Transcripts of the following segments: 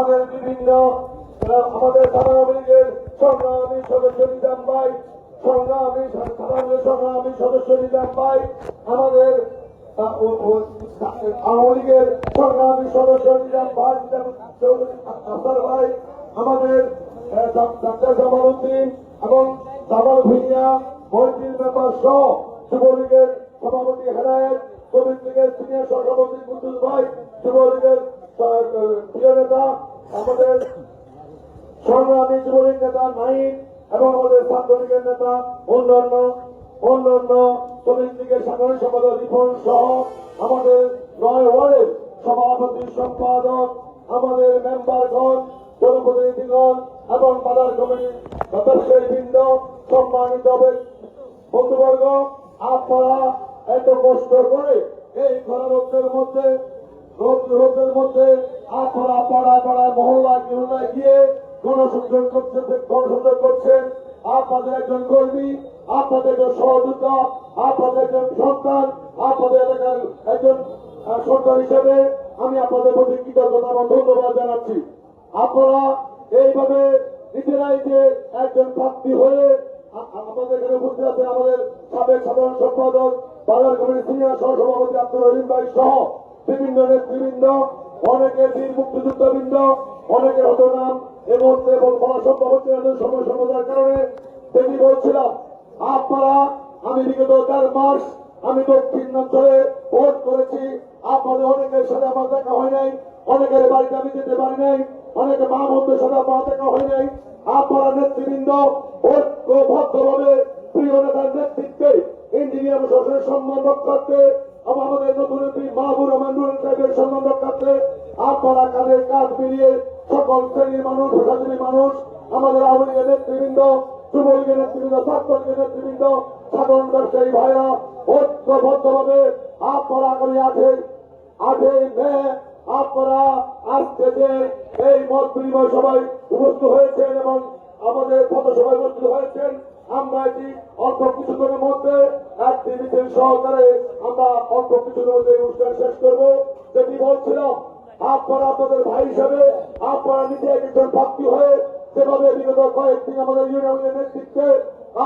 আমাদের বিভিন্ন আমাদের লীগের সংগ্রামী সদস্য নিজাম ভাই, সংগ্রামী সংগ্রামী সদস্য নিজাম ভাই, আমাদের আওয়ামী লীগের সংগ্রামী সদস্য নিজাম ভাই আফসার ভাই, আমাদের ডাক্তার জামাল উদ্দিন এবং জামাল ভুইয়া মহিদিন মেম্বার সহ যুবলীগের সভাপতি হেদায়ত শ্রমিক লীগের সিনিয়র সহসভাপতি কুদ্দুস ভাই, যুবলীগের প্রিয় নেতা আমাদের সংগ্রামী যুবলীগ নেতা নাইন এবং আমাদের ছাত্রলীগের নেতা অন্যান্য অন্যান্য শ্রমিক লীগের সাধারণ সম্পাদক রিপন সহ আমাদের নয় ওয়ার্ডের সভাপতি সম্পাদক, আমাদের মেম্বারগণ জনপ্রতিনিধিগণ এবং বাজার কমিটির ব্যবসায়ী বৃন্দ সম্মানিত বন্ধুবর্গ, আপনারা এত কষ্ট করে এই খরারোগের মধ্যে, রোদ রোদের মধ্যে আপনারা পাড়ায় পাড়ায় মহল্লায় মহল্লায় গিয়ে গণসংযোগ করছেন গণসংযোগ করছেন। আপনাদের একজন কর্মী, আপনাদের একজন সহযোদ্ধা, আপনাদের একজন সন্তান, আপনাদের এলাকার একজন সন্তান হিসেবে আমি আপনাদের প্রতি কৃতজ্ঞতা এবং ধন্যবাদ জানাচ্ছি। আপনারা এইভাবে নিজেরাই যে একজন প্রার্থী হয়ে আমাদের এখানে উপস্থিত আছেন আমাদের সাবেক সাধারণ সম্পাদক, বাজার কমিটির সিনিয়র সহসভাপতি আব্দুল রহিম ভাই সহ বিভিন্ন নেতৃবৃন্দ। অনেকের বীর মুক্তিযুদ্ধবৃন্দ, অনেকের হত নাম এ মুহূর্তে এবং বলা সম্ভব হচ্ছে সময় সমতার কারণে তিনি বলছিলাম, আপনারা, আমি বিগত চার মাস আমি দক্ষিণ অঞ্চলে ভোট করেছি, আপনাদের অনেকের সাথে আমার দেখা হয় নাই, অনেকের বাড়িতে আমি যেতে পারি নাই, অনেকে মা বন্ধুর সাথে আমার দেখা হয় নাই। আপনারা নেতৃবৃন্দ, ঐক্যবদ্ধভাবে প্রিয় নেতার নেতৃত্বে ইঞ্জিনিয়ার প্রশাসনের সম্মান রক্ষার্থে এবং আমাদের নতুন এমপি মাহবুর রহমান সাহেবের সম্মান রক্ষার্থে আপনারা কাঁধে কাজ মিলিয়ে সকল শ্রেণির মানুষ পেশাজীবী মানুষ, আমাদের আওয়ামী লীগের নেতৃবৃন্দ, যুবলীগের নেতৃবৃন্দ, ছাত্রলীগের নেতৃবৃন্দ, সাধারণ ব্যবসায়ী ভাইরা, ঐক্যবদ্ধভাবে আপনারা আগামী আঠের আঠেই মে, আপনারা আজকে যে এই মত বিনিময় সবাই উপস্থিত হয়েছেন এবং আমাদের পথসভায় উপস্থিত হয়েছেন আমরা এটি অল্প কিছুদিনের মধ্যে একটি মিছিল সহকারে আমরা অল্প কিছুদিনের মধ্যে অনুষ্ঠান শেষ করব। যেটি বলছিলাম, আপনারা আপনাদের ভাই হিসাবে আপনারা নিজে একজন প্রাপ্তি হয়ে যেভাবে বিগত কয়েকদিন আমাদের ইউনিয়নের নেতৃত্বে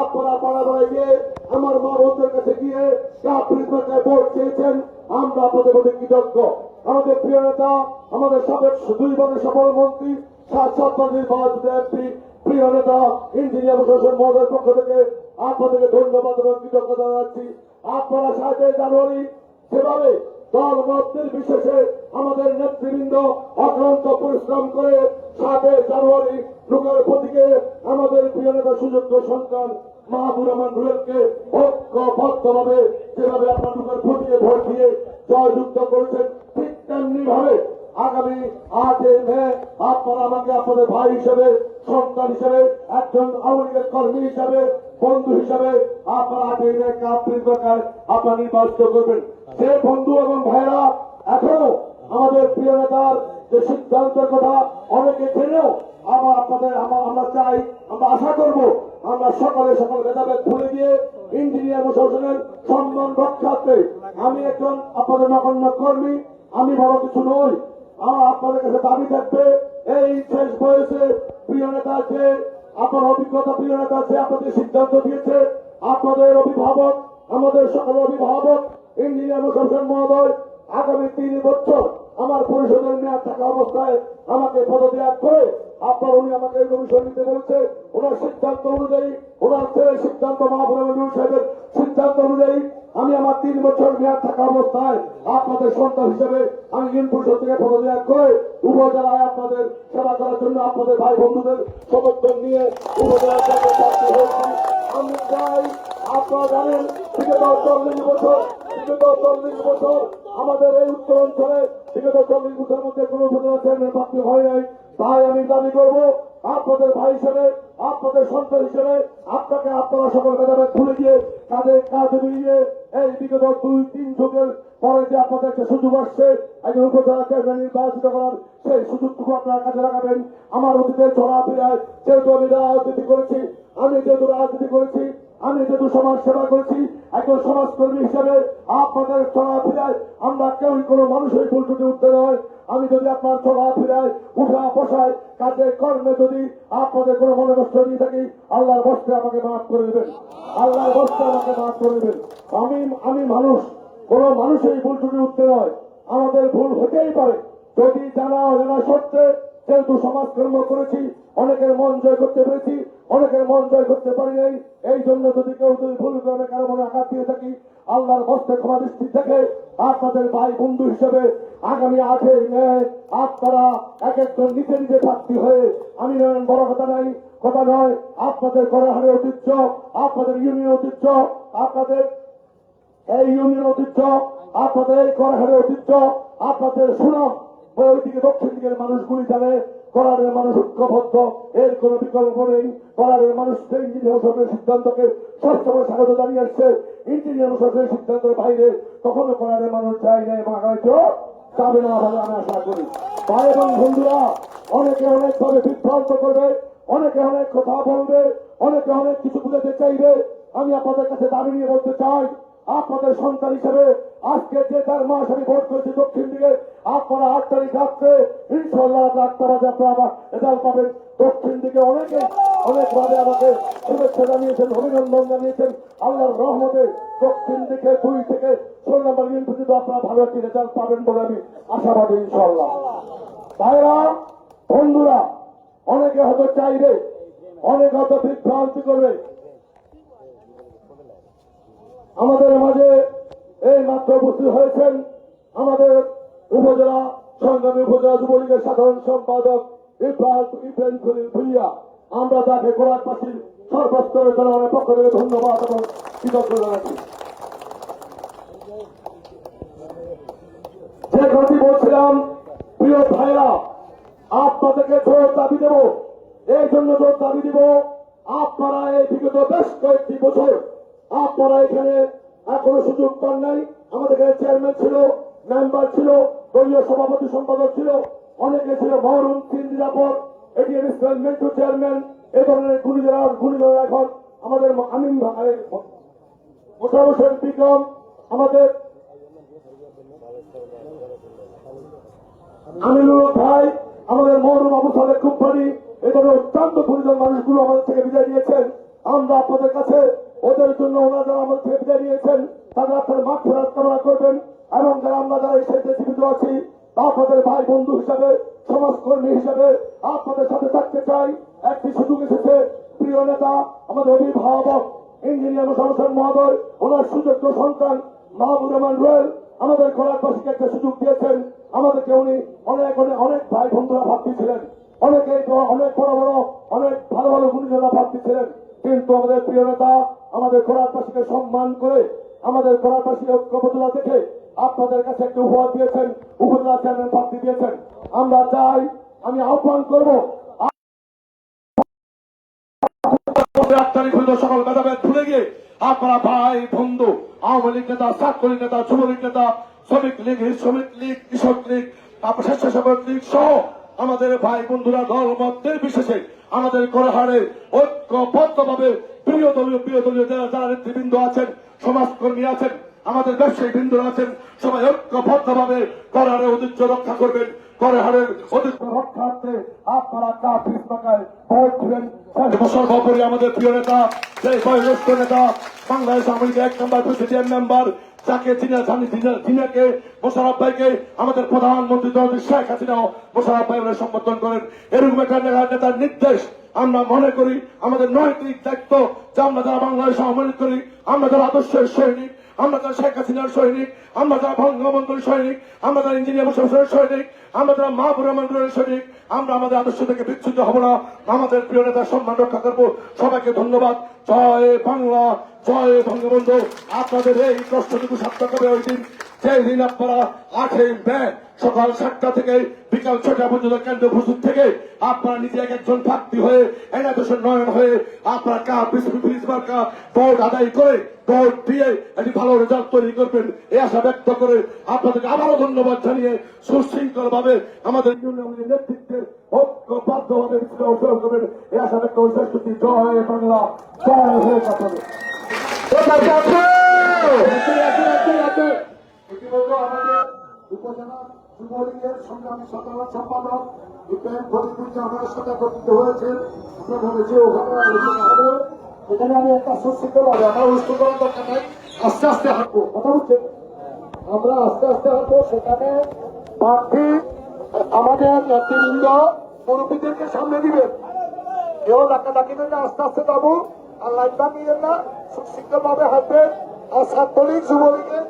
আপনারা পাড়া পাড়ায় গিয়ে আমার মা বন্ধুর কাছে গিয়ে কাপড় ভোট চেয়েছেন, আমরা আপনাদের প্রতি কৃতজ্ঞ। আমাদের প্রিয় নেতা, আমাদের সাবেক দুই বারের সফল মন্ত্রী, সাত সাত নির্বাচিত এমপি জানুয়ারি লোকের প্রতীকে আমাদের প্রিয় নেতা সুযোগ্য সন্তান মাহবুর রহমান রুয়েলকে ঐক্যবদ্ধভাবে যেভাবে আপনার লোকের প্রতীকে ভোট দিয়ে করেছেন, ঠিক তেমনি ভাবে আগামী আটই মে আপনারা আমাকে আপনাদের ভাই হিসেবে, সন্তান হিসেবে, একজন আওয়ামী লীগের কর্মী হিসেবে, বন্ধু হিসেবে আপনারা আটই মে দরকার আপনারা নির্বাচিত করবেন। সে বন্ধু এবং ভাইরা এখনও আমাদের প্রিয় নেতার যে সিদ্ধান্তের কথা অনেকে জেনেও আমার আপনাদের আমরা চাই, আমরা আশা করব আমরা সকালে সকালে ভেদাভেদ ভুলে গিয়ে ইঞ্জিনিয়ার প্রশাসনের সম্মান রক্ষার্থে আমি একজন আপনাদের নগণ্য কর্মী, আমি বড় কিছু নই। আপনাদের কাছে দাবি থাকবে, এই শেষ বয়সে প্রিয় নেতা যে আপনার অভিজ্ঞতা প্রিয় নেতা যে আপনাদের সিদ্ধান্ত দিয়েছে, আপনাদের অভিভাবক, আমাদের সকল অভিভাবক, ইঞ্জিনিয়ার প্রশাসন মহোদয়, আগামী তিন বছর আমার পরিষদের মেয়াদ থাকা অবস্থায় আমাকে পদত্যাগ করে আপনার উনি আমাকে এই কমিশন নিতে বলছে। ওনার সিদ্ধান্ত অনুযায়ী, ওনার ছেলের সিদ্ধান্ত মহাপুর সাহেবের সিদ্ধান্ত অনুযায়ী আমি আমার তিন বছর মেয়াদ থাকা অবস্থায় আপনাদের সন্তান হিসেবে আমি ইউন পরিষদ থেকে পদত্যাগ করে উপজেলায় আপনাদের সেবা করার জন্য আপনাদের ভাই বন্ধুদের সমর্থন নিয়ে উপজেলার আমাদের এই উত্তর অঞ্চলে, বিগত চল্লিশ বছরের মধ্যে কোনো উপজেলা চেয়ারম্যান প্রাপ্তি হয় নাই। তাই আমি দাবি করব, আপনাদের ভাই হিসেবে, আপনাদের সন্তান হিসেবে, আপনাকে আপনারা সকল ভেদাভেদ ভুলে গিয়ে কাঁধে কাঁধে মিলিয়ে এই বিগত দুই, তিন যুগের পরে যে আপনাদের একটা সুযোগ আসছে, একজন উপজেলা চেয়ারম্যান নির্বাচিত করার সেই সুযোগটুকু আপনারা কাজে লাগাবেন। আমার অতীতের চলাফেরায় যেহেতু আমি রাজনীতি করেছি, আমি যেহেতু রাজনীতি করেছি, আমি যেহেতু সমাজ সেবা করেছি, একজন সমাজকর্মী হিসেবে আপনাদের চলাফেরায় আমরা কেউই কোনো মানুষের ভুলটুটি উঠতে নয়। আমি যদি আপনার চলাফেরায় উঠা বসায় কাজে, কর্মে যদি আপনাদের কোনো মনে কষ্ট দিয়ে থাকি, আল্লাহর বস্তে আমাকে মাফ করে দেবেন। আল্লাহর বস্তে আমাকে মাফ করে দেবেন। আমি আমি মানুষ, কোনো মানুষের ভুল ত্রুটি উঠতে নয়। আমাদের ভুল হতেই পারে। যদি জানা অজানা সত্ত্বে যেহেতু সমাজকর্ম করেছি অনেকের মন জয় করতে পেরেছি, অনেকের মন জয় করতে পারি নাই। এই জন্য যদি কেউ যদি ভুল করে কারও মনে আঘাত দিয়ে থাকি, আল্লাহর বস্তে ক্ষমা দৃষ্টি দেখে আপনাদের ভাই বন্ধু হিসেবে আগামী আটে মে আপনারা এক একজন নিজে নিজে প্রার্থী হয়ে, আমি নয় বড় কথা নাই, কথা নয়, আপনাদের করাহারে ঐতিহ্য, আপনাদের ইউনিয়ন ঐতিহ্য, আপনাদের এই ইউনিয়ন ঐতিহ্য, আপনাদের এই করাহারের ঐতিহ্য, আপনাদের সুনাম ওইদিকে দক্ষিণ দিকের মানুষগুলি জানে করারের মানুষ ঐক্যবদ্ধ, এর কোনো বিকল্প নেই। করারের মানুষ ইঞ্জিনিয়ার সরকারের সিদ্ধান্তকে সবসময় স্বাগত জানিয়ে আসছে। ইঞ্জিনিয়ার সরকারের সিদ্ধান্তের বাইরে কখনো করারের মানুষ চাই না এবং আগামীতেও যাবে না বলে আমি আশা করি। ভাই এবং বন্ধুরা, অনেকে অনেকভাবে বিভ্রান্ত করবে, অনেকে অনেক কথা বলবে, অনেকে অনেক কিছু বুঝাতে চাইবে। আমি আপনাদের কাছে দাবি নিয়ে বলতে চাই, আপনাদের সন্তান হিসেবে আজকে যে চার মাস আমি ভোট করেছি দক্ষিণ দিকে আপনারা আট তারিখ রাত্রে ইনশাল্লাহ আটটা বাজে আবার রেজাল্ট পাবেন দক্ষিণ দিকে অনেকে, অনেকভাবে আমাকে শুভেচ্ছা জানিয়েছেন, অভিনন্দন জানিয়েছেন। আল্লাহর রহমতে দক্ষিণ দিকে দুই থেকে ষোলো নম্বর ইউনিট পর্যন্ত আপনারা ভালো একটি রেজাল্ট পাবেন বলে আমি আশাবাদী ইনশাল্লাহ ভাইরা বন্ধুরা, অনেকে হয়তো চাইবে, অনেক হয়তো বিভ্রান্তি করবে। আমাদের মাঝে এই মাত্র উপস্থিত হয়েছেন আমাদের উপজেলা সংগ্রামী উপজেলা যুবলীগের সাধারণ সম্পাদক ইফরাজ ইব্রাহিম খলিল ভুইয়া, আমরা তাকে কোরআনবাসীর সর্বস্তরের জনগণের পক্ষ থেকে ধন্যবাদ এবং কৃতজ্ঞতা জানাচ্ছি। যে বলছিলাম, প্রিয় ভাইরা, আপনাদেরকে জোর দাবি দেব, এই জন্য জোর দাবি দিব, আপনারা এই বিগত বেশ কয়েকটি বছর আপনারা এখানে এখনও সুযোগ পান নাই। আমাদের এখানে চেয়ারম্যান ছিল মেম্বার ছিল, দলীয় সভাপতি সম্পাদক ছিল, অনেকে ছিল মহরুম, তিন নিরাপদ, এটিএম ইসলাম মেন্টু চেয়ারম্যান, এ ধরনের গুণীজরা গুণীজরা এখন আমাদের আমিন ভাই হোসেন বিক্রম, আমাদের আমিনুল ভাই, আমাদের মহরুম আবু সালেক কোম্পানি এভাবে অত্যন্ত পরিজন মানুষগুলো আমাদের থেকে বিদায় নিয়েছেন। আমরা আপনাদের কাছে ওদের জন্য ওনারা আমাদের থেকে বিদায় নিয়েছেন তারা আপনার মাঠ ভাই বন্ধু হিসাবে সমাজকর্মী হিসাবে আপনাদের সাথে থাকতে চাই। একটি সুযোগ এসেছে। প্রিয় নেতা, আমাদের অভিভাবক, ইঞ্জিনিয়ার মোশারফ মহোদয়, ওনার সুযোগ্য সন্তান মাহবুব রহমান রোয়েল, আমাদের কলারবাসীকে একটা সুযোগ দিয়েছেন। আমাদেরকে উনি অনেক অনেক অনেক ভাই বন্ধুরা ভাবতে ছিলেন অনেকে অনেক বড় বড়, অনেক ভালো ভালো গুণীজনরা ভাবতে ছিলেন কিন্তু আমাদের প্রিয় নেতা, আমাদের কলারবাসীকে সম্মান করে, আমাদের কলারবাসী ঐক্যবদ্ধতা দেখে আপনাদের কাছে একটা উপহার দিয়েছেন, উপজেলা চেয়ারম্যান প্রার্থী দিয়েছেন। আমরা চাই, আমি আহ্বান করব সকল গিয়ে আপনারা ভাই, বন্ধু নেতা নেতা নেতা, শ্রমিক লীগ শ্রমিক লীগ, কৃষক লীগ স্বেচ্ছাসেবক সহ আমাদের ভাই বন্ধুরা নির্বিশেষে আমাদের প্রিয় দলীয় প্রিয় দলীয় যারা নেতৃবৃন্দ আছেন, সমাজকর্মী আছেন আমাদের ব্যবসায়ী বৃন্দরা আছেন, সবাই ঐক্যবদ্ধভাবে করহারে ঐতিহ্য রক্ষা করবেন করহারের ঐতিহ্য রক্ষার্থে আপনারা কাফিস পাকায় ভোট দিবেন সর্বোপরি আমাদের প্রিয় নেতা, সেই নেতা, বাংলাদেশ আওয়ামী লীগের এক নম্বর মেম্বার, যাকে মোশারফ ভাইকে আমাদের প্রধানমন্ত্রী শেখ হাসিনাও মোশারফ ভাই সম্বোধন করেন। এরকম একটা নেতার নির্দেশ আমরা মনে করি আমাদের নৈতিক দায়িত্ব যে আমরা যারা বাংলাদেশ লীগ করি, আমরা যারা আদর্শের সৈনিক, আমরা যারা শেখ হাসিনার সৈনিক, আমরা যারা বঙ্গবন্ধুর সৈনিক, আমরা যারা ইঞ্জিনিয়ার মোশারফের সৈনিক, আমরা যারা মাহবুর রহমানের সৈনিক, আমরা আমাদের আদর্শ থেকে বিচ্ছুত হব না। আমাদের প্রিয় নেতার সম্মান রক্ষা করব। সবাইকে ধন্যবাদ। জয় বাংলা, জয় বঙ্গবন্ধু। আপনাদের এই কষ্টটুকু সার্থক হবে ওই দিন। সেই দিন আপনারা আটই মে সকাল সাতটা থেকে বিকাল ছটা পর্যন্ত কেন্দ্র প্রস্তুত থেকে আপনারা নিজে এক একজন প্রার্থী হয়ে এনাদেশের নয়ন হয়ে আপনারা কা বিশ মার্কা ভোট আদায় করে ভোট দিয়ে একটি ভালো রেজাল্ট তৈরি করবেন। এই আশা ব্যক্ত করে আপনাদেরকে আবারও ধন্যবাদ জানিয়ে সুশৃঙ্খল ভাবে আমাদের ইউনিয়নের নেতৃত্বে ঐক্যবদ্ধভাবে অংশগ্রহণ করবেন। এই আশা ব্যক্ত করে শেষ জয় বাংলা। জয় হয়ে কাটাবে আমাদের উপজেলা যুবলীগের সংগ্রামী সাধারণ সম্পাদক ইব্রাহিম ফরিদুজ্জা আমাদের সাথে হবে। এখানে আমি একটা আমার উচ্চতর দরকার আস্তে আস্তে হাঁটবো, কথা আমরা আস্তে আস্তে হাঁটবো, সেখানে প্রার্থী, আমাদের নেতৃবৃন্দ, মুরব্বীদেরকে সামনে দিবেন। কেউ ডাকা ডাকিবেন না আস্তে আস্তে যাব, আর লাইন ভাঙিয়েন না, সুশৃঙ্খল ভাবে হাঁটবেন। আর ছাত্রলীগ যুবলীগের